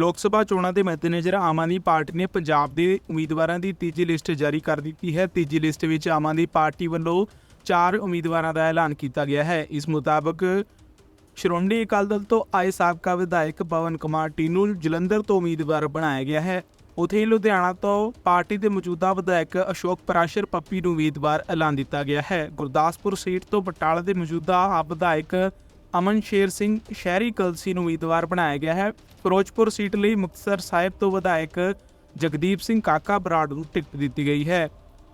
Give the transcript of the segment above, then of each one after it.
ਲੋਕ ਸਭਾ ਚੋਣਾਂ ਦੇ ਮੱਦੇਨਜ਼ਰ ਆਮ ਆਦਮੀ ਪਾਰਟੀ ਨੇ ਪੰਜਾਬ ਦੇ ਉਮੀਦਵਾਰਾਂ ਦੀ ਤੀਜੀ ਲਿਸਟ ਜਾਰੀ ਕਰ ਦਿੱਤੀ ਹੈ। ਤੀਜੀ ਲਿਸਟ ਵਿੱਚ ਆਮ ਆਦਮੀ ਪਾਰਟੀ ਵੱਲੋਂ ਚਾਰ ਉਮੀਦਵਾਰਾਂ ਦਾ ਐਲਾਨ ਕੀਤਾ ਗਿਆ ਹੈ। ਇਸ ਮੁਤਾਬਕ ਸ਼੍ਰੋਮਣੀ ਅਕਾਲੀ ਦਲ ਤੋਂ ਆਏ ਸਾਬਕਾ ਵਿਧਾਇਕ ਪਵਨ ਕੁਮਾਰ ਟੀਨੂ ਜਲੰਧਰ ਤੋਂ ਉਮੀਦਵਾਰ ਬਣਾਇਆ ਗਿਆ ਹੈ। ਉਥੇ ਲੁਧਿਆਣਾ ਤੋਂ ਪਾਰਟੀ ਦੇ ਮੌਜੂਦਾ ਵਿਧਾਇਕ ਅਸ਼ੋਕ ਪਰਾਸ਼ਰ ਪੱਪੀ ਨੂੰ ਉਮੀਦਵਾਰ ਐਲਾਨ ਦਿੱਤਾ ਗਿਆ ਹੈ। ਗੁਰਦਾਸਪੁਰ ਸੀਟ ਤੋਂ ਬਟਾਲਾ ਦੇ ਮੌਜੂਦਾ ਆਪ ਵਿਧਾਇਕ ਅਮਨ ਸ਼ੇਰ ਸਿੰਘ ਸ਼ਹਿਰੀ ਕਲਸੀ ਨੂੰ ਉਮੀਦਵਾਰ ਬਣਾਇਆ ਗਿਆ ਹੈ। ਫਿਰੋਜ਼ਪੁਰ ਸੀਟ ਲਈ ਮੁਕਤਸਰ ਸਾਹਿਬ ਤੋਂ ਵਿਧਾਇਕ ਜਗਦੀਪ ਸਿੰਘ ਕਾਕਾ ਬਰਾੜ ਨੂੰ ਟਿਕਟ ਦਿੱਤੀ ਗਈ ਹੈ।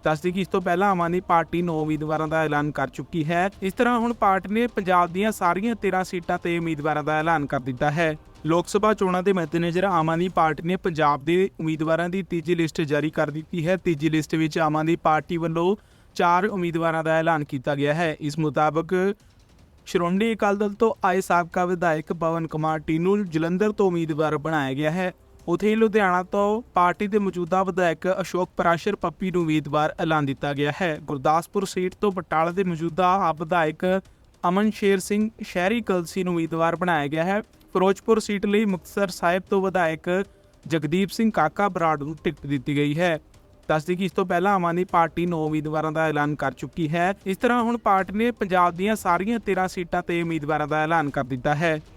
ਦੱਸਦੀ ਕਿ ਇਸ ਤੋਂ ਪਹਿਲਾਂ ਆਮ ਆਦਮੀ ਪਾਰਟੀ ਨੌ ਉਮੀਦਵਾਰਾਂ ਦਾ ਐਲਾਨ ਕਰ ਚੁੱਕੀ ਹੈ। ਇਸ ਤਰ੍ਹਾਂ ਹੁਣ ਪਾਰਟੀ ਨੇ ਪੰਜਾਬ ਦੀਆਂ ਸਾਰੀਆਂ 13 ਸੀਟਾਂ ਤੇ ਉਮੀਦਵਾਰਾਂ ਦਾ ਐਲਾਨ ਕਰ ਦਿੱਤਾ ਹੈ। ਲੋਕ ਸਭਾ ਚੋਣਾਂ ਦੇ ਮੱਦੇਨਜ਼ਰ ਆਮ ਆਦਮੀ ਪਾਰਟੀ ਨੇ ਪੰਜਾਬ ਦੇ ਉਮੀਦਵਾਰਾਂ ਦੀ ਤੀਜੀ ਲਿਸਟ ਜਾਰੀ ਕਰ ਦਿੱਤੀ ਹੈ। ਤੀਜੀ ਲਿਸਟ ਵਿੱਚ ਆਮ ਆਦਮੀ ਪਾਰਟੀ ਵੱਲੋਂ ਚਾਰ ਉਮੀਦਵਾਰਾਂ ਦਾ ਐਲਾਨ ਕੀਤਾ ਗਿਆ ਹੈ। ਇਸ ਮੁਤਾਬਕ ਸ਼੍ਰੋਮਣੀ ਅਕਾਲੀ ਦਲ ਤੋਂ ਆਏ ਸਾਬਕਾ ਵਿਧਾਇਕ ਪਵਨ ਕੁਮਾਰ ਟੀਨੂ ਜਲੰਧਰ ਤੋਂ ਉਮੀਦਵਾਰ ਬਣਾਇਆ ਗਿਆ ਹੈ। ਉਥੇ ਲੁਧਿਆਣਾ ਤੋਂ ਪਾਰਟੀ ਦੇ ਮੌਜੂਦਾ ਵਿਧਾਇਕ ਅਸ਼ੋਕ ਪਰਾਸ਼ਰ ਪੱਪੀ ਨੂੰ ਉਮੀਦਵਾਰ ਐਲਾਨ ਦਿੱਤਾ ਗਿਆ ਹੈ। ਗੁਰਦਾਸਪੁਰ ਸੀਟ ਤੋਂ ਬਟਾਲਾ ਦੇ ਮੌਜੂਦਾ ਆਪ ਵਿਧਾਇਕ ਅਮਨ ਸ਼ੇਰ ਸਿੰਘ ਸ਼ਹਿਰੀ ਕਲਸੀ ਨੂੰ ਉਮੀਦਵਾਰ ਬਣਾਇਆ ਗਿਆ ਹੈ। ਫਿਰੋਜ਼ਪੁਰ ਸੀਟ ਲਈ ਮੁਕਤਸਰ ਸਾਹਿਬ ਤੋਂ ਵਿਧਾਇਕ ਜਗਦੀਪ ਸਿੰਘ ਕਾਕਾ ਬਰਾੜ ਨੂੰ ਟਿਕਟ ਦਿੱਤੀ ਗਈ ਹੈ। ਦੱਸਦੀ ਕਿ ਇਸ ਤੋਂ ਪਹਿਲਾਂ ਆਮ ਆਦਮੀ ਪਾਰਟੀ ਨੌ ਉਮੀਦਵਾਰਾਂ ਦਾ ਐਲਾਨ ਕਰ ਚੁੱਕੀ ਹੈ। ਇਸ ਤਰ੍ਹਾਂ ਹੁਣ ਪਾਰਟੀ ਨੇ ਪੰਜਾਬ ਦੀਆਂ ਸਾਰੀਆਂ 13 ਸੀਟਾਂ ਤੇ ਉਮੀਦਵਾਰਾਂ ਦਾ ਐਲਾਨ ਕਰ ਦਿੱਤਾ ਹੈ।